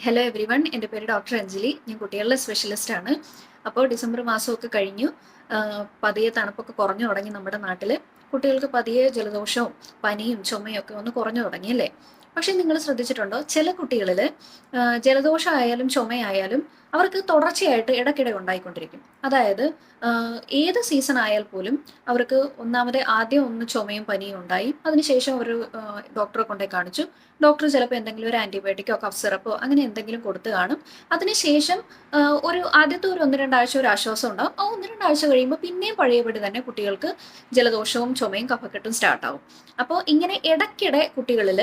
Hello every one എന്റെ പേര് doctor Anjali. ഞാൻ കുട്ടികളുടെ സ്പെഷ്യലിസ്റ്റ് ആണ്. അപ്പോൾ ഡിസംബർ മാസമൊക്കെ കഴിഞ്ഞു. പതിയെ തണുപ്പൊക്കെ കുറഞ്ഞു തുടങ്ങി നമ്മുടെ നാട്ടിൽ കുട്ടികൾക്ക് പതിയെ ജലദോഷവും പനിയും ചുമയും ഒക്കെ ഒന്ന് കുറഞ്ഞു തുടങ്ങി അല്ലേ? പക്ഷെ നിങ്ങൾ ശ്രദ്ധിച്ചിട്ടുണ്ടോ? ചില കുട്ടികളിൽ ജലദോഷമായാലും ചുമയായാലും അവർക്ക് തുടർച്ചയായിട്ട് ഇടയ്ക്കിടെ ഉണ്ടായിക്കൊണ്ടിരിക്കും. അതായത് ഏത് സീസൺ ആയാൽ പോലും അവർക്ക് ഒന്നാമത് ആദ്യം ഒന്ന് ചുമയും പനിയും ഉണ്ടായി. അതിനുശേഷം അവർ ഡോക്ടറെ കൊണ്ടേ കാണിച്ചു. ഡോക്ടർ ചിലപ്പോൾ എന്തെങ്കിലും ഒരു ആന്റിബയോട്ടിക്കോ കഫ് സിറപ്പോ അങ്ങനെ എന്തെങ്കിലും കൊടുത്തു കാണും. അതിനുശേഷം ഒരു ആദ്യത്തെ ഒരു ഒന്ന് രണ്ടാഴ്ച ഒരു ആശ്വാസം ഉണ്ടാവും. ആ ഒന്ന് രണ്ടാഴ്ച കഴിയുമ്പോൾ പിന്നെയും പഴയപടി തന്നെ കുട്ടികൾക്ക് ജലദോഷവും ചുമയും കഫക്കെട്ടും സ്റ്റാർട്ടാവും അപ്പോൾ ഇങ്ങനെ ഇടയ്ക്കിടെ കുട്ടികളിൽ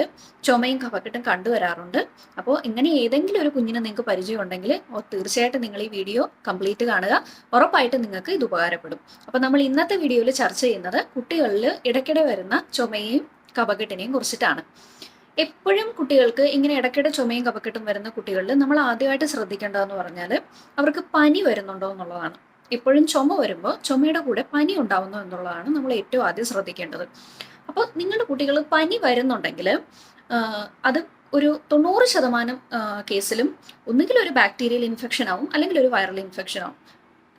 ചുമയും കഫക്കെട്ടും കണ്ടുവരാറുണ്ട്. അപ്പോൾ ഇങ്ങനെ ഏതെങ്കിലും ഒരു കുഞ്ഞിന് നിങ്ങൾക്ക് പരിചയം ഉണ്ടെങ്കിൽ തീർച്ചയായിട്ടും നിങ്ങൾ ഈ വീഡിയോ കംപ്ലീറ്റ് കാണുക. ഉറപ്പായിട്ടും നിങ്ങൾക്ക് ഇത് ഉപകാരപ്പെടും. അപ്പോൾ നമ്മൾ ഇന്നത്തെ വീഡിയോയിൽ ചർച്ച ചെയ്യുന്നത് കുട്ടികളിൽ ഇടയ്ക്കിടെ വരുന്ന ചുമയും കപകെട്ടിനെയും കുറിച്ചിട്ടാണ്. എപ്പോഴും കുട്ടികൾക്ക് ഇങ്ങനെ ഇടയ്ക്കിടെ ചുമയും കപക്കെട്ടും വരുന്ന കുട്ടികളിൽ നമ്മൾ ആദ്യമായിട്ട് ശ്രദ്ധിക്കേണ്ടതെന്ന് പറഞ്ഞാൽ അവർക്ക് പനി വരുന്നുണ്ടോ എന്നുള്ളതാണ്. എപ്പോഴും ചുമ വരുമ്പോൾ ചുമയുടെ കൂടെ പനി ഉണ്ടാവുന്നു എന്നുള്ളതാണ് നമ്മൾ ഏറ്റവും ആദ്യം ശ്രദ്ധിക്കേണ്ടത്. അപ്പോൾ നിങ്ങളുടെ കുട്ടികൾ പനി വരുന്നുണ്ടെങ്കിൽ അത് ഒരു തൊണ്ണൂറ് ശതമാനം കേസിലും ഒന്നുകിൽ ഒരു ബാക്ടീരിയൽ ഇൻഫെക്ഷൻ ആവും അല്ലെങ്കിൽ ഒരു വൈറൽ ഇൻഫെക്ഷൻ ആവും.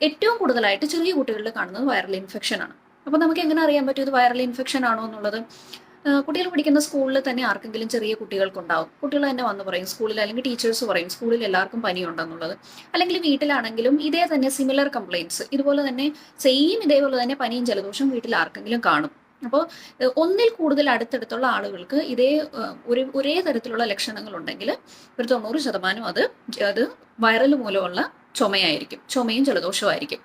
ഏറ്റവും കൂടുതലായിട്ട് ചെറിയ കുട്ടികളിൽ കാണുന്നത് വൈറൽ ഇൻഫെക്ഷൻ ആണ്. അപ്പോൾ നമുക്ക് എങ്ങനെ അറിയാൻ പറ്റും ഇത് വൈറൽ ഇൻഫെക്ഷൻ ആണോ എന്നുള്ളത്? കുട്ടികൾ പഠിക്കുന്ന സ്കൂളിൽ തന്നെ ആർക്കെങ്കിലും ചെറിയ കുട്ടികൾക്കുണ്ടാവും. കുട്ടികൾ തന്നെ വന്ന് പറയും സ്കൂളിൽ അല്ലെങ്കിൽ ടീച്ചേഴ്സ് പറയും സ്കൂളിൽ എല്ലാവർക്കും പനിയുണ്ടെന്നുള്ളത് അല്ലെങ്കിൽ വീട്ടിലാണെങ്കിലും ഇതേ തന്നെ സിമിലർ കംപ്ലയിന്റ്സ് ഇതുപോലെ തന്നെ സെയിം ഇതേപോലെ തന്നെ പനിയും ജലദോഷം വീട്ടിൽ ആർക്കെങ്കിലും കാണും. അപ്പോൾ ഒന്നിൽ കൂടുതൽ അടുത്തടുത്തുള്ള ആളുകൾക്ക് ഇതേ ഒരു ഒരേ തരത്തിലുള്ള ലക്ഷണങ്ങൾ ഉണ്ടെങ്കിൽ ഒരു തൊണ്ണൂറ് ശതമാനം അത് അത് വൈറൽ മൂലമുള്ള ചുമയായിരിക്കും. ചുമയും ജലദോഷവും ആയിരിക്കും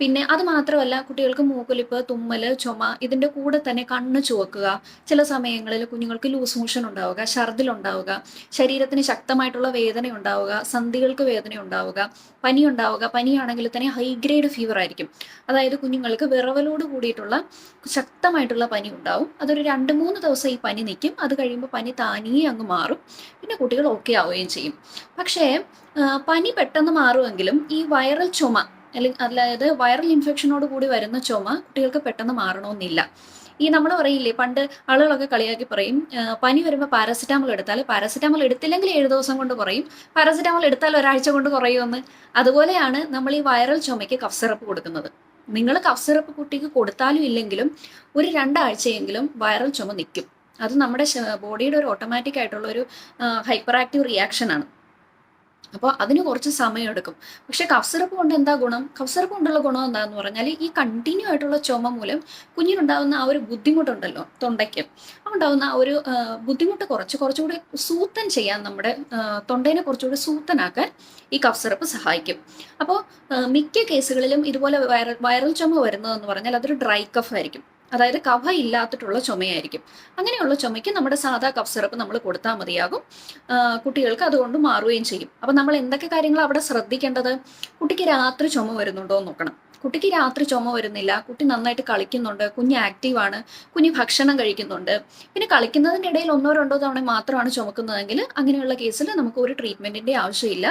പിന്നെ അത് മാത്രമല്ല കുട്ടികൾക്ക് മൂക്കൊലിപ്പ് തുമ്മൽ ചുമ ഇതിന്റെ കൂടെ തന്നെ കണ്ണ് ചുവക്കുക. ചില സമയങ്ങളിൽ കുഞ്ഞുങ്ങൾക്ക് ലൂസ് മോഷൻ ഉണ്ടാവുക ഛർദിൽ ഉണ്ടാവുക ശരീരത്തിന് ശക്തമായിട്ടുള്ള വേദന ഉണ്ടാവുക സന്ധികൾക്ക് വേദന ഉണ്ടാവുക പനി ഉണ്ടാവുക പനിയാണെങ്കിൽ തന്നെ ഹൈ ഗ്രേഡ് ഫീവർ ആയിരിക്കും. അതായത് കുഞ്ഞുങ്ങൾക്ക് വിറവലോട് കൂടിയിട്ടുള്ള ശക്തമായിട്ടുള്ള പനി ഉണ്ടാവും. അതൊരു രണ്ട് മൂന്ന് ദിവസം ഈ പനി നിൽക്കും അത് കഴിയുമ്പോൾ പനി താനിയെ അങ്ങ് മാറും. പിന്നെ കുട്ടികൾ ഓക്കെ ആവുകയും ചെയ്യും. പക്ഷേ പനി പെട്ടെന്ന് മാറുമെങ്കിലും ഈ വൈറൽ ചുമ അല്ലെങ്കിൽ അതായത് വൈറൽ ഇൻഫെക്ഷനോട് കൂടി വരുന്ന ചുമ കുട്ടികൾക്ക് പെട്ടെന്ന് മാറണമെന്നില്ല ഈ നമ്മൾ പറയില്ലേ പണ്ട് ആളുകളൊക്കെ കളിയാക്കി പറയും പനി വരുമ്പോൾ പാരസെറ്റാമോൾ എടുത്താൽ പാരസെറ്റാമോൾ എടുത്തില്ലെങ്കിൽ ഏഴ് ദിവസം കൊണ്ട് കുറയും പാരസെറ്റാമോൾ എടുത്താൽ ഒരാഴ്ച കൊണ്ട് കുറയുമെന്ന്. അതുപോലെയാണ് നമ്മൾ ഈ വൈറൽ ചുമയ്ക്ക് കഫ് സിറപ്പ് കൊടുക്കുന്നത്. നിങ്ങൾ കഫ് സിറപ്പ് കുട്ടിക്ക് കൊടുത്താലും ഇല്ലെങ്കിലും ഒരു രണ്ടാഴ്ചയെങ്കിലും വൈറൽ ചുമ നിൽക്കും. അത് നമ്മുടെ ബോഡിയുടെ ഒരു ഓട്ടോമാറ്റിക് ആയിട്ടുള്ള ഒരു ഹൈപ്പർ ആക്റ്റീവ് റിയാക്ഷൻ ആണ് അപ്പോൾ അതിന് കുറച്ച് സമയം എടുക്കും പക്ഷേ കഫ് സിറപ്പ് കൊണ്ട് എന്താ ഗുണം? കഫ് സിറപ്പ് കൊണ്ടുള്ള ഗുണം എന്താണെന്ന് പറഞ്ഞാൽ ഈ കണ്ടിന്യൂ ആയിട്ടുള്ള ചുമ മൂലം കുഞ്ഞിനുണ്ടാകുന്ന ആ ഒരു ബുദ്ധിമുട്ടുണ്ടല്ലോ തൊണ്ടയ്ക്ക്. ഉണ്ടാകുന്ന ആ ഒരു ബുദ്ധിമുട്ട് കുറച്ച് കുറച്ചുകൂടി സൂത്തൻ ചെയ്യാൻ നമ്മുടെ തൊണ്ടേനെ കുറച്ചുകൂടി സൂത്തനാക്കാൻ ഈ കഫ് സിറപ്പ് സഹായിക്കും അപ്പോൾ മിക്ക കേസുകളിലും ഇതുപോലെ വൈറൽ വൈറൽ ചുമ വരുന്നതെന്ന് പറഞ്ഞാൽ അതൊരു ഡ്രൈ കഫ് ആയിരിക്കും. അതായത് കഫ ഇല്ലാത്തിട്ടുള്ള ചുമയായിരിക്കും. അങ്ങനെയുള്ള ചുമയ്ക്ക് നമ്മുടെ സാധാ കഫ് സിറപ്പ് നമ്മൾ കൊടുത്താൽ മതിയാകും. കുട്ടികൾക്ക് അതുകൊണ്ട് മാറുകയും ചെയ്യും. അപ്പം നമ്മൾ എന്തൊക്കെ കാര്യങ്ങൾ അവിടെ ശ്രദ്ധിക്കേണ്ടത്? കുട്ടിക്ക് രാത്രി ചുമ വരുന്നുണ്ടോ എന്ന് നോക്കണം. കുട്ടിക്ക് രാത്രി ചുമ വരുന്നില്ല. കുട്ടി നന്നായിട്ട് കളിക്കുന്നുണ്ട്. കുഞ്ഞ് ആക്റ്റീവാണ് കുഞ്ഞ് ഭക്ഷണം കഴിക്കുന്നുണ്ട്. പിന്നെ കളിക്കുന്നതിന്റെ ഇടയിൽ ഒന്നോ രണ്ടോ തവണ മാത്രമാണ് ചുമക്കുന്നതെങ്കിൽ അങ്ങനെയുള്ള കേസിൽ നമുക്ക് ഒരു ട്രീറ്റ്മെന്റിന്റെ ആവശ്യമില്ല.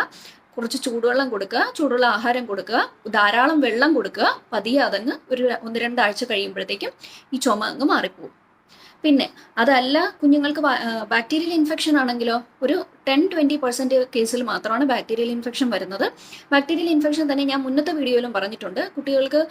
കുറച്ച് ചൂടുവെള്ളം കൊടുക്കുക ചൂടുള്ള ആഹാരം കൊടുക്കുക ധാരാളം വെള്ളം കൊടുക്കുക. പതിയെ അതങ്ങ് ഒരു ഒന്ന് രണ്ടാഴ്ച കഴിയുമ്പോഴത്തേക്കും ഈ ചുമ അങ്ങ് മാറിപ്പോകും പിന്നെ അതല്ല കുഞ്ഞുങ്ങൾക്ക് ബാക്ടീരിയൽ ഇൻഫെക്ഷൻ ആണെങ്കിലോ ഒരു ടെൻ ട്വന്റി പെർസെന്റ് കേസിൽ മാത്രമാണ് ബാക്ടീരിയൽ ഇൻഫെക്ഷൻ വരുന്നത്. ബാക്ടീരിയൽ ഇൻഫെക്ഷൻ തന്നെ ഞാൻ മുന്നത്തെ വീഡിയോയിലും പറഞ്ഞിട്ടുണ്ട്. കുട്ടികൾക്ക്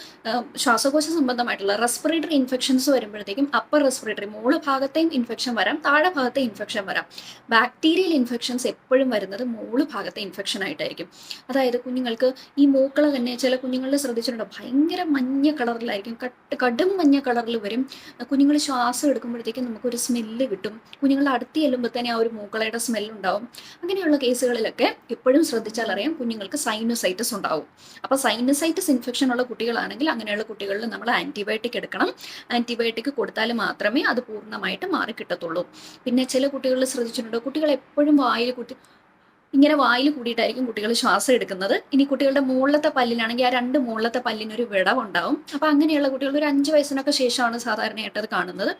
ശ്വാസകോശ സംബന്ധമായിട്ടുള്ള റെസ്പിറേറ്ററി ഇൻഫെക്ഷൻസ് വരുമ്പോഴത്തേക്കും അപ്പർ റെസ്പിറേറ്ററി മുകൾ ഭാഗത്തെയും ഇൻഫെക്ഷൻ വരാം താഴെ ഭാഗത്തെ ഇൻഫെക്ഷൻ വരാം. ബാക്ടീരിയൽ ഇൻഫെക്ഷൻസ് എപ്പോഴും വരുന്നത് മുകൾ ഭാഗത്തെ ഇൻഫെക്ഷൻ ആയിട്ടായിരിക്കും. അതായത് കുഞ്ഞുങ്ങൾക്ക് ഈ മൂക്കള തന്നെ ചില കുഞ്ഞുങ്ങളിൽ ശ്രദ്ധിച്ചിട്ടുണ്ടോ? ഭയങ്കര മഞ്ഞ കളറിലായിരിക്കും. കട്ട് കടും മഞ്ഞ കളറിൽ വരും. കുഞ്ഞുങ്ങൾ ശ്വാസം എടുക്കുമ്പോഴത്തേക്കും നമുക്കൊരു സ്മെല്ല് കിട്ടും. കുഞ്ഞുങ്ങളുടെ അടുത്ത് ചെല്ലുമ്പോൾ തന്നെ ആ ഒരു മൂക്കളയുടെ സ്മെല്ല് ഉണ്ടാവും. അങ്ങനെയുള്ള കേസുകളിലൊക്കെ എപ്പോഴും ശ്രദ്ധിച്ചാൽ അറിയാം കുഞ്ഞുങ്ങൾക്ക് സൈനസൈറ്റിസ് ഉണ്ടാവും. അപ്പോൾ സൈനസൈറ്റിസ് ഇൻഫെക്ഷൻ ഉള്ള കുട്ടികളാണെങ്കിൽ അങ്ങനെയുള്ള കുട്ടികളിൽ നമ്മൾ ആന്റിബയോട്ടിക് എടുക്കണം. ആന്റിബയോട്ടിക് കൊടുത്താൽ മാത്രമേ അത് പൂർണമായിട്ട് മാറി കിട്ടത്തുള്ളൂ പിന്നെ ചില കുട്ടികളിൽ ശ്രദ്ധിച്ചിട്ടുണ്ടോ. കുട്ടികൾ എപ്പോഴും വായിൽ കുട്ടി ഇങ്ങനെ വായിൽ കൂടിയിട്ടായിരിക്കും കുട്ടികൾ ശ്വാസം എടുക്കുന്നത്. ഇനി കുട്ടികളുടെ മുകളിലത്തെ പല്ലിനാണെങ്കിൽ ആ രണ്ട് മുകളിലത്തെ പല്ലിനൊരു വിടവുണ്ടാവും. അപ്പോൾ അങ്ങനെയുള്ള കുട്ടികൾ ഒരു അഞ്ച് വയസ്സിനൊക്കെ ശേഷമാണ് സാധാരണയായിട്ട് അത് കാണുന്നത്.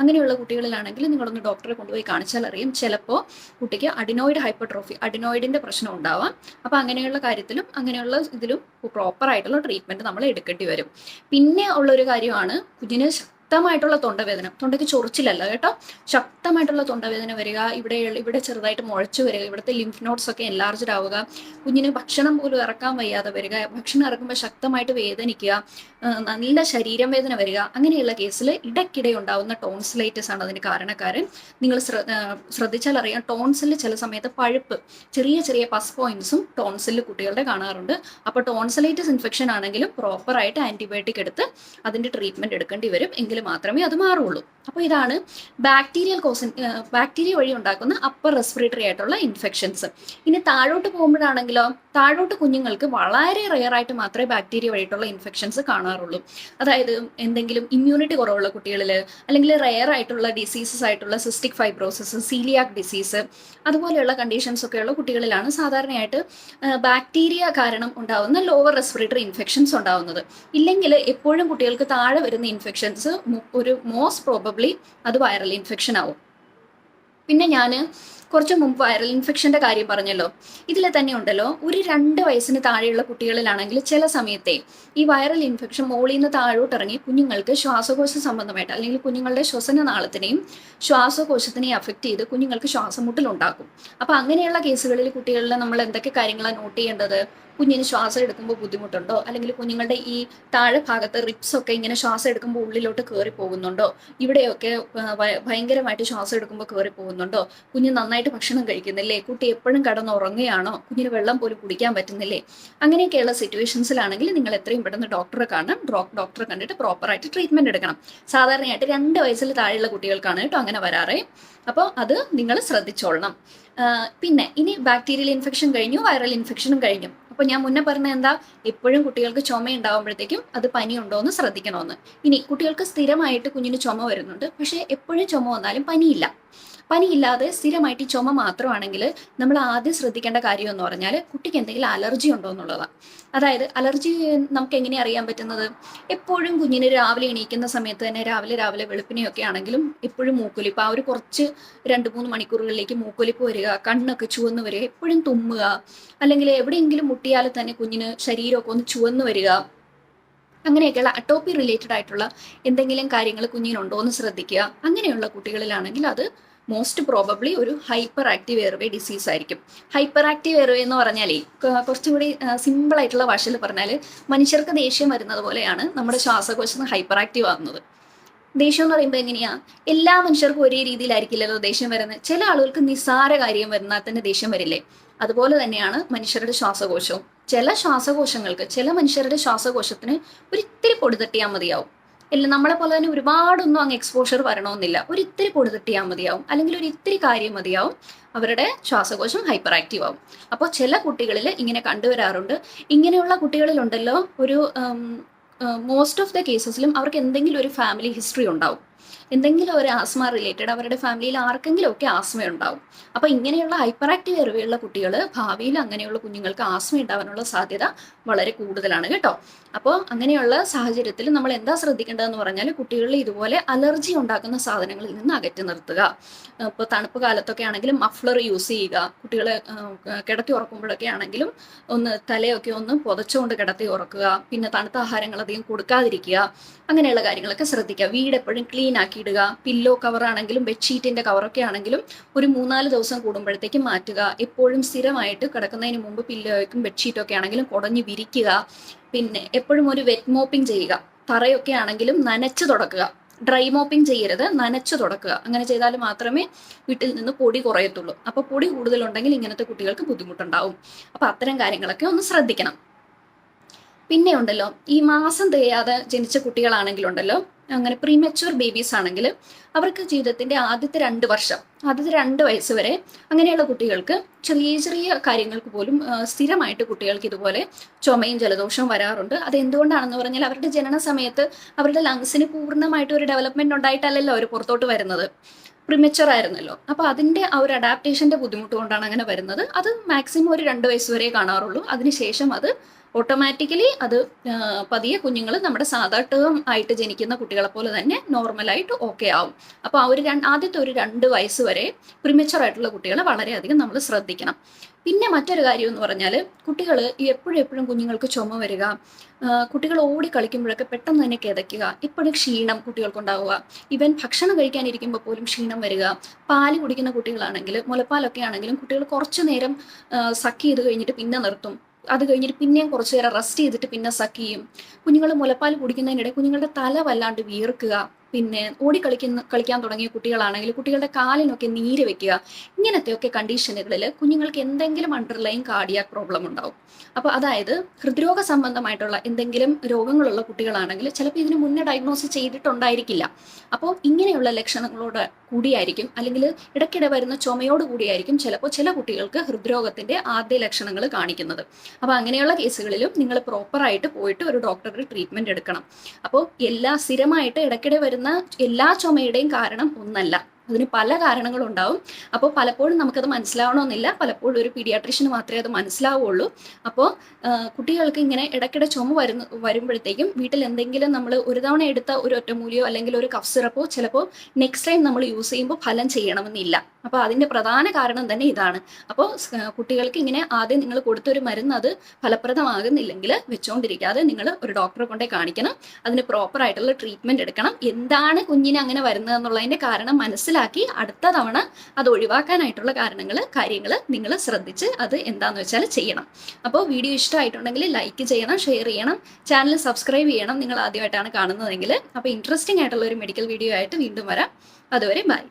അങ്ങനെയുള്ള കുട്ടികളിലാണെങ്കിൽ നിങ്ങളൊന്ന് ഡോക്ടറെ കൊണ്ടുപോയി കാണിച്ചാൽ അറിയും. ചിലപ്പോൾ കുട്ടിക്ക് അഡിനോയിഡ് ഹൈപ്പർട്രോഫി അഡിനോയിഡിന്റെ പ്രശ്നം ഉണ്ടാവാം. അപ്പോൾ അങ്ങനെയുള്ള കാര്യത്തിലും അങ്ങനെയുള്ള ഇതിലും പ്രോപ്പർ ആയിട്ടുള്ള ട്രീറ്റ്മെന്റ് നമ്മൾ എടുക്കേണ്ടി വരും. പിന്നെ ഉള്ളൊരു കാര്യമാണ് കുഞ്ഞിന് ശക്തമായിട്ടുള്ള തൊണ്ടവേദന. തൊണ്ടയ്ക്ക് ചൊറിച്ചിലല്ല കേട്ടോ. ശക്തമായിട്ടുള്ള തൊണ്ടവേദന വരിക ഇവിടെ ഇവിടെ ചെറുതായിട്ട് മുഴച്ചു വരിക ഇവിടുത്തെ ലിംഫ് നോട്ട്സ് ഒക്കെ എൻലാർജ്ഡ് ആവുക കുഞ്ഞിന് ഭക്ഷണം പോലും ഇറക്കാൻ വയ്യാതെ വരിക ഭക്ഷണം ഇറക്കുമ്പോൾ ശക്തമായിട്ട് വേദനിക്കുക നല്ല ശരീരം വേദന വരിക അങ്ങനെയുള്ള കേസിൽ ഇടയ്ക്കിടെ ഉണ്ടാവുന്ന ടോൺസിലൈറ്റിസ് ആണ് അതിന് കാരണക്കാരൻ. നിങ്ങൾ ശ്രദ്ധിച്ചാൽ അറിയാം ടോൺസിൽ ചില സമയത്ത് പഴുപ്പ് ചെറിയ ചെറിയ പസ് പോയിന്റ്സും ടോൺസിൽ കുട്ടികളുടെ കാണാറുണ്ട്. അപ്പോൾ ടോൺസിലൈറ്റിസ് ഇൻഫെക്ഷൻ ആണെങ്കിലും പ്രോപ്പറായിട്ട് ആന്റിബയോട്ടിക് എടുത്ത് അതിന്റെ ട്രീറ്റ്മെന്റ് എടുക്കേണ്ടി വരും. മാത്രമേ അത് മാറുള്ളൂ. അപ്പോൾ ഇതാണ് ബാക്ടീരിയൽ കോസൻ ബാക്ടീരിയ വഴി ഉണ്ടാക്കുന്ന അപ്പർ റെസ്പിറേറ്ററി ആയിട്ടുള്ള ഇൻഫെക്ഷൻസ് ഇനി താഴോട്ട് പോകുമ്പോഴാണെങ്കിലോ താഴോട്ട് കുഞ്ഞുങ്ങൾക്ക് വളരെ റെയർ ആയിട്ട് മാത്രമേ ബാക്ടീരിയ വഴിയിട്ടുള്ള ഇൻഫെക്ഷൻസ് കാണാറുള്ളൂ. അതായത് എന്തെങ്കിലും ഇമ്മ്യൂണിറ്റി കുറവുള്ള കുട്ടികളിൽ അല്ലെങ്കിൽ റെയർ ആയിട്ടുള്ള ഡിസീസസ് ആയിട്ടുള്ള സിസ്റ്റിക് ഫൈബ്രോസിസ് സീലിയാക് ഡിസീസ് അതുപോലെയുള്ള കണ്ടീഷൻസ് ഒക്കെയുള്ള കുട്ടികളിലാണ് സാധാരണയായിട്ട് ബാക്ടീരിയ കാരണം ഉണ്ടാകുന്ന ലോവർ റെസ്പിറേറ്ററി ഇൻഫെക്ഷൻസ് ഉണ്ടാകുന്നത് ഇല്ലെങ്കിൽ എപ്പോഴും കുട്ടികൾക്ക് താഴെ വരുന്ന ഇൻഫെക്ഷൻസ് ഒരു മോസ്റ്റ് പ്രോബബ്ലി അത് വൈറൽ ഇൻഫെക്ഷൻ ആവും. പിന്നെ ഞാൻ കുറച്ച് മുമ്പ് വൈറൽ ഇൻഫെക്ഷന്റെ കാര്യം പറഞ്ഞല്ലോ. ഇതിൽ തന്നെ ഉണ്ടല്ലോ ഒരു രണ്ട് വയസ്സിന് താഴെയുള്ള കുട്ടികളിലാണെങ്കിൽ ചില സമയത്തെ ഈ വൈറൽ ഇൻഫെക്ഷൻ മോളിൽ നിന്ന് താഴോട്ട് ഇറങ്ങി കുഞ്ഞുങ്ങൾക്ക് ശ്വാസകോശ സംബന്ധമായിട്ട് അല്ലെങ്കിൽ കുഞ്ഞുങ്ങളുടെ ശ്വസന നാളത്തിനെയും ശ്വാസകോശത്തിനെയും അഫക്റ്റ് ചെയ്ത് കുഞ്ഞുങ്ങൾക്ക് ശ്വാസമുട്ടലുണ്ടാക്കും അപ്പോൾ അപ്പൊ അങ്ങനെയുള്ള കേസുകളിൽ കുട്ടികളിൽ നമ്മൾ എന്തൊക്കെ കാര്യങ്ങളാണ് നോട്ട് ചെയ്യേണ്ടത്? കുഞ്ഞിന് ശ്വാസം എടുക്കുമ്പോൾ ബുദ്ധിമുട്ടുണ്ടോ? അല്ലെങ്കിൽ കുഞ്ഞുങ്ങളുടെ ഈ താഴെ ഭാഗത്ത് റിപ്സ് ഒക്കെ ഇങ്ങനെ ശ്വാസം എടുക്കുമ്പോൾ ഉള്ളിലോട്ട് കയറി പോകുന്നുണ്ടോ? ഇവിടെയൊക്കെ ഭയങ്കരമായിട്ട് ശ്വാസം എടുക്കുമ്പോൾ കയറി പോകുന്നുണ്ടോ? കുഞ്ഞ് നന്നായിട്ട് ഭക്ഷണം കഴിക്കുന്നില്ലേ? കുട്ടി എപ്പോഴും കടന്ന് ഉറങ്ങുകയാണോ കുഞ്ഞിന് വെള്ളം പോലും കുടിക്കാൻ പറ്റുന്നില്ലേ? അങ്ങനെയൊക്കെയുള്ള സിറ്റുവേഷൻസിലാണെങ്കിൽ നിങ്ങൾ എത്രയും പെട്ടെന്ന് ഡോക്ടറെ കാണണം. ഡോക്ടറെ കണ്ടിട്ട് പ്രോപ്പറായിട്ട് ട്രീറ്റ്മെന്റ് എടുക്കണം. സാധാരണയായിട്ട് രണ്ട് വയസ്സിൽ താഴെയുള്ള കുട്ടികൾക്കാണ് കേട്ടോ അങ്ങനെ വരാറേ. അപ്പോൾ അത് നിങ്ങൾ ശ്രദ്ധിച്ചോളണം. പിന്നെ ഇനി ബാക്ടീരിയൽ ഇൻഫെക്ഷൻ കഴിഞ്ഞു വൈറൽ ഇൻഫെക്ഷനും കഴിഞ്ഞു. അപ്പോൾ ഞാൻ മുന്നേ പറഞ്ഞ എന്താ എപ്പോഴും കുട്ടികൾക്ക് ചുമ ഉണ്ടാകുമ്പോഴത്തേക്കും അത് പനി ഉണ്ടോ എന്ന് ശ്രദ്ധിക്കണമെന്ന് ഇനി കുട്ടികൾക്ക് സ്ഥിരമായിട്ട് കുഞ്ഞിന് ചുമ വരുന്നുണ്ട് പക്ഷേ എപ്പോഴും ചുമ വന്നാലും പനിയില്ല. പനിയില്ലാതെ സ്ഥിരമായിട്ട് ചുമ മാത്രമാണെങ്കിൽ നമ്മൾ ആദ്യം ശ്രദ്ധിക്കേണ്ട കാര്യം എന്ന് പറഞ്ഞാൽ കുട്ടിക്ക് എന്തെങ്കിലും അലർജി ഉണ്ടോ എന്നുള്ളതാണ് അതായത് അലർജി നമുക്ക് എങ്ങനെ അറിയാൻ പറ്റുന്നത്? എപ്പോഴും കുഞ്ഞിന് രാവിലെ എണീക്കുന്ന സമയത്ത് തന്നെ രാവിലെ രാവിലെ വെളുപ്പിനെയൊക്കെ ആണെങ്കിലും എപ്പോഴും മൂക്കൊലിപ്പ് ആ ഒരു കുറച്ച് രണ്ട് മൂന്ന് മണിക്കൂറുകളിലേക്ക് മൂക്കൊലിപ്പ് വരിക കണ്ണൊക്കെ ചുവന്ന് വരിക എപ്പോഴും തുമ്മുക അല്ലെങ്കിൽ എവിടെയെങ്കിലും മുട്ടിയാൽ തന്നെ കുഞ്ഞിന് ശരീരമൊക്കെ ഒന്ന് ചുവന്ന് വരിക അങ്ങനെയൊക്കെയുള്ള അട്ടോപ്പി റിലേറ്റഡ് ആയിട്ടുള്ള എന്തെങ്കിലും കാര്യങ്ങൾ കുഞ്ഞിനുണ്ടോ എന്ന് ശ്രദ്ധിക്കുക. അങ്ങനെയുള്ള കുട്ടികളിലാണെങ്കിൽ അത് മോസ്റ്റ് പ്രോബബ്ലി ഒരു ഹൈപ്പർ ആക്റ്റീവ് എയർവേ ഡിസീസ് ആയിരിക്കും. ഹൈപ്പർ ആക്റ്റീവ് എയർവേ എന്ന് പറഞ്ഞാലേ കുറച്ചുകൂടി സിമ്പിൾ ആയിട്ടുള്ള ഭാഷയിൽ പറഞ്ഞാൽ മനുഷ്യർക്ക് ദേഷ്യം വരുന്നത് പോലെയാണ് നമ്മുടെ ശ്വാസകോശം ഹൈപ്പർ ആക്റ്റീവ് ആകുന്നത് ദേഷ്യം എന്ന് പറയുമ്പോൾ എങ്ങനെയാ? എല്ലാ മനുഷ്യർക്കും ഒരേ രീതിയിലായിരിക്കില്ലല്ലോ ദേഷ്യം വരുന്നത്. ചില ആളുകൾക്ക് നിസ്സാര കാര്യം വരുന്നാൽ തന്നെ ദേഷ്യം വരില്ലേ? അതുപോലെ തന്നെയാണ് മനുഷ്യരുടെ ശ്വാസകോശവും. ചില ശ്വാസകോശങ്ങൾക്ക് ചില മനുഷ്യരുടെ ശ്വാസകോശത്തിന് ഒരിത്തിരി പൊടിതട്ടിയാൽ മതിയാവും. ഇല്ല നമ്മളെ പോലെ തന്നെ ഒരുപാടൊന്നും അങ്ങ് എക്സ്പോഷർ വരണമെന്നില്ല. ഒരു ഇത്തിരി കൂടുതൽ ചെയ്യാൻ മതിയാവും. അല്ലെങ്കിൽ ഒരു ഇത്തിരി കാര്യം മതിയാവും. അവരുടെ ശ്വാസകോശം ഹൈപ്പർ ആക്റ്റീവ് ആവും. അപ്പോൾ ചില കുട്ടികളിൽ ഇങ്ങനെ കണ്ടുവരാറുണ്ട്. ഇങ്ങനെയുള്ള കുട്ടികളിലുണ്ടല്ലോ ഒരു മോസ്റ്റ് ഓഫ് ദ കേസസിലും അവർക്ക് എന്തെങ്കിലും ഒരു ഫാമിലി ഹിസ്റ്ററി ഉണ്ടാവും. എന്തെങ്കിലും ഒരു ആസ്മ റിലേറ്റഡ് അവരുടെ ഫാമിലിയിൽ ആർക്കെങ്കിലും ഒക്കെ ആസ്മ ഉണ്ടാവും. അപ്പൊ ഇങ്ങനെയുള്ള ഹൈപ്പർ ആക്റ്റീവ് എറിവയുള്ള കുട്ടികൾ ഭാവിയിൽ അങ്ങനെയുള്ള കുഞ്ഞുങ്ങൾക്ക് ആസ്മ ഉണ്ടാവാനുള്ള സാധ്യത വളരെ കൂടുതലാണ് കേട്ടോ. അപ്പോൾ അങ്ങനെയുള്ള സാഹചര്യത്തിൽ നമ്മൾ എന്താ ശ്രദ്ധിക്കേണ്ടതെന്ന് പറഞ്ഞാൽ കുട്ടികളിൽ ഇതുപോലെ അലർജി ഉണ്ടാക്കുന്ന സാധനങ്ങളിൽ നിന്ന് അകറ്റി നിർത്തുക. ഇപ്പോൾ തണുപ്പ് കാലത്തൊക്കെ ആണെങ്കിലും മഫ്ലർ യൂസ് ചെയ്യുക. കുട്ടികളെ കിടത്തി ഉറക്കുമ്പോഴൊക്കെ ആണെങ്കിലും ഒന്ന് തലയൊക്കെ ഒന്ന് പുതച്ചുകൊണ്ട് കിടത്തി ഉറക്കുക. പിന്നെ തണുത്ത ആഹാരങ്ങൾ അധികം കൊടുക്കാതിരിക്കുക. അങ്ങനെയുള്ള കാര്യങ്ങളൊക്കെ ശ്രദ്ധിക്കുക. വീട് എപ്പോഴും ക്ലീൻ ആക്കിയിടുക പില്ലോ കവർ ആണെങ്കിലും ബെഡ്ഷീറ്റിന്റെ കവറൊക്കെ ആണെങ്കിലും ഒരു മൂന്നാൽ ദിവസം കൂടുമ്പോഴത്തേക്കും മാറ്റുക. എപ്പോഴും സ്ഥിരമായിട്ട് കിടക്കുന്നതിന് മുമ്പ് പില്ലോയ്ക്കും ബെഡ്ഷീറ്റും ഒക്കെ ആണെങ്കിലും കുടഞ്ഞ് വിരിക്കുക. പിന്നെ എപ്പോഴും ഒരു വെറ്റ് മോപ്പിംഗ് ചെയ്യുക. തറയൊക്കെ ആണെങ്കിലും നനച്ചു തുടക്കുക. ഡ്രൈ മോപ്പിംഗ് ചെയ്യരുത് നനച്ചു തുടക്കുക. അങ്ങനെ ചെയ്താൽ മാത്രമേ വീട്ടിൽ നിന്ന് പൊടി കുറയത്തുള്ളൂ. അപ്പോൾ പൊടി കൂടുതലുണ്ടെങ്കിൽ ഇങ്ങനത്തെ കുട്ടികൾക്ക് ബുദ്ധിമുട്ടുണ്ടാവും. അപ്പോൾ അത്തരം കാര്യങ്ങളൊക്കെ ഒന്ന് ശ്രദ്ധിക്കണം. പിന്നെ ഉണ്ടല്ലോ ഈ മാസം തികയാതെ ജനിച്ച കുട്ടികളാണെങ്കിലുണ്ടല്ലോ അങ്ങനെ പ്രീമച്യൂർ ബേബീസ് ആണെങ്കിൽ അവർക്ക് ജീവിതത്തിന്റെ ആദ്യത്തെ രണ്ട് വർഷം ആദ്യത്തെ രണ്ട് വയസ്സ് വരെ അങ്ങനെയുള്ള കുട്ടികൾക്ക് ചെറിയ ചെറിയ കാര്യങ്ങൾക്ക് പോലും സ്ഥിരമായിട്ട് കുട്ടികൾക്ക് ഇതുപോലെ ചുമയും ജലദോഷവും വരാറുണ്ട്. അത് എന്തുകൊണ്ടാണെന്ന് പറഞ്ഞാൽ അവരുടെ ജനന സമയത്ത് അവരുടെ ലങ്സിന് പൂർണമായിട്ട് ഒരു ഡെവലപ്മെന്റ് ഉണ്ടായിട്ടല്ലല്ലോ അവർ പുറത്തോട്ട് വരുന്നത്. പ്രിമച്ചർ ആയിരുന്നല്ലോ. അപ്പോൾ അതിന്റെ ആ ഒരു അഡാപ്റ്റേഷന്റെ ബുദ്ധിമുട്ട് കൊണ്ടാണ് അങ്ങനെ വരുന്നത്. അത് മാക്സിമം ഒരു രണ്ട് വയസ്സ് വരെ കാണാറുള്ളൂ. അതിനുശേഷം അത് ഓട്ടോമാറ്റിക്കലി അത് പതിയെ കുഞ്ഞുങ്ങൾ നമ്മുടെ സാധാ ടേം ആയിട്ട് ജനിക്കുന്ന കുട്ടികളെ പോലെ തന്നെ നോർമലായിട്ട് ഓക്കെ ആവും. അപ്പോൾ ആ ഒരു ആദ്യത്തെ ഒരു രണ്ട് വയസ്സ് വരെ പ്രിമച്ചർ ആയിട്ടുള്ള കുട്ടികളെ വളരെയധികം നമ്മൾ ശ്രദ്ധിക്കണം. പിന്നെ മറ്റൊരു കാര്യം എന്ന് പറഞ്ഞാൽ കുട്ടികൾ എപ്പോഴും എപ്പോഴും കുഞ്ഞുങ്ങൾക്ക് ചുമ വരിക കുട്ടികൾ ഓടി കളിക്കുമ്പോഴൊക്കെ പെട്ടെന്ന് തന്നെ കിതയ്ക്കുക എപ്പോഴും ക്ഷീണം കുട്ടികൾക്കുണ്ടാവുക. ഇവൻ ഭക്ഷണം കഴിക്കാനിരിക്കുമ്പോൾ പോലും ക്ഷീണം വരിക. പാൽ കുടിക്കുന്ന കുട്ടികളാണെങ്കിൽ മുലപ്പാലൊക്കെ ആണെങ്കിലും കുട്ടികൾ കുറച്ചു നേരം സക്ക് ചെയ്ത് കഴിഞ്ഞിട്ട് പിന്നെ നിർത്തും. അത് കഴിഞ്ഞിട്ട് പിന്നെയും കുറച്ചു നേരം റെസ്റ്റ് ചെയ്തിട്ട് പിന്നെ ചെയ്യും കുഞ്ഞുങ്ങൾ മുലപ്പാൽ കുടിക്കുന്നതിനിടെ കുഞ്ഞുങ്ങളുടെ തല വല്ലാണ്ട് വീർക്കുക. പിന്നെ ഓടി കളിക്കുന്ന കളിക്കാൻ തുടങ്ങിയ കുട്ടികളാണെങ്കിൽ കുട്ടികളുടെ കാലിനൊക്കെ നീര് വെക്കുക ഇങ്ങനത്തെയൊക്കെ കണ്ടീഷനുകളിൽ കുഞ്ഞുങ്ങൾക്ക് എന്തെങ്കിലും അണ്ടർലൈൻ കാർഡിയാക് പ്രോബ്ലം ഉണ്ടാവും. അപ്പോൾ അതായത് ഹൃദ്രോഗ സംബന്ധമായിട്ടുള്ള എന്തെങ്കിലും രോഗങ്ങളുള്ള കുട്ടികളാണെങ്കിൽ ചിലപ്പോൾ ഇതിന് മുന്നേ ഡയഗ്നോസ് ചെയ്തിട്ടുണ്ടായിരിക്കില്ല. അപ്പോൾ ഇങ്ങനെയുള്ള ലക്ഷണങ്ങളോട് കൂടിയായിരിക്കും അല്ലെങ്കിൽ ഇടയ്ക്കിടെ വരുന്ന ചുമയോട് കൂടിയായിരിക്കും ചിലപ്പോൾ ചില കുട്ടികൾക്ക് ഹൃദ്രോഗത്തിന്റെ ആദ്യ ലക്ഷണങ്ങൾ കാണിക്കുന്നത്. അപ്പോൾ അങ്ങനെയുള്ള കേസുകളിലും നിങ്ങൾ പ്രോപ്പറായിട്ട് പോയിട്ട് ഒരു ഡോക്ടറുടെ ട്രീറ്റ്മെന്റ് എടുക്കണം. അപ്പോൾ എല്ലാ സ്ഥിരമായിട്ട് ഇടയ്ക്കിടെ വരുന്ന എല്ലാ ചുമയുടെയും കാരണം ഒന്നല്ല. അതിന് പല കാരണങ്ങളുണ്ടാവും. അപ്പോൾ പലപ്പോഴും നമുക്കത് മനസ്സിലാവണമെന്നില്ല. പലപ്പോഴും ഒരു പീഡിയാട്രീഷ്യന് മാത്രമേ അത് മനസ്സിലാവുള്ളൂ. അപ്പോൾ കുട്ടികൾക്ക് ഇങ്ങനെ ഇടയ്ക്കിടെ ചുമ വരുന്ന വരുമ്പോഴത്തേക്കും വീട്ടിൽ എന്തെങ്കിലും നമ്മൾ ഒരു തവണ എടുത്ത ഒരു ഒറ്റമൂലിയോ അല്ലെങ്കിൽ ഒരു കഫ് സിറപ്പോ ചിലപ്പോൾ നെക്സ്റ്റ് ടൈം നമ്മൾ യൂസ് ചെയ്യുമ്പോൾ ഫലം ചെയ്യണമെന്നില്ല. അപ്പോൾ അതിന്റെ പ്രധാന കാരണം തന്നെ ഇതാണ്. അപ്പോൾ കുട്ടികൾക്ക് ഇങ്ങനെ ആദ്യം നിങ്ങൾ കൊടുത്തൊരു മരുന്ന് അത് ഫലപ്രദമാകുന്നില്ലെങ്കിൽ വെച്ചുകൊണ്ടിരിക്കാതെ നിങ്ങൾ ഒരു ഡോക്ടറെ കൊണ്ടേ കാണിക്കണം. അതിന് പ്രോപ്പർ ആയിട്ടുള്ള ട്രീറ്റ്മെന്റ് എടുക്കണം. എന്താണ് കുഞ്ഞിനെ അങ്ങനെ വരുന്നത് എന്നുള്ളതിന്റെ കാരണം മനസ്സിലാക്കി അടുത്ത തവണ അത് ഒഴിവാക്കാനായിട്ടുള്ള കാരണങ്ങൾ കാര്യങ്ങൾ നിങ്ങൾ ശ്രദ്ധിച്ച് അത് എന്താന്ന് വെച്ചാൽ ചെയ്യണം. അപ്പോൾ വീഡിയോ ഇഷ്ടമായിട്ടുണ്ടെങ്കിൽ ലൈക്ക് ചെയ്യണം ഷെയർ ചെയ്യണം. ചാനൽ സബ്സ്ക്രൈബ് ചെയ്യണം നിങ്ങൾ ആദ്യമായിട്ടാണ് കാണുന്നതെങ്കിൽ. അപ്പോൾ ഇൻട്രസ്റ്റിംഗ് ആയിട്ടുള്ള ഒരു മെഡിക്കൽ വീഡിയോ ആയിട്ട് വീണ്ടും വരാം. അതുവരെ ബൈ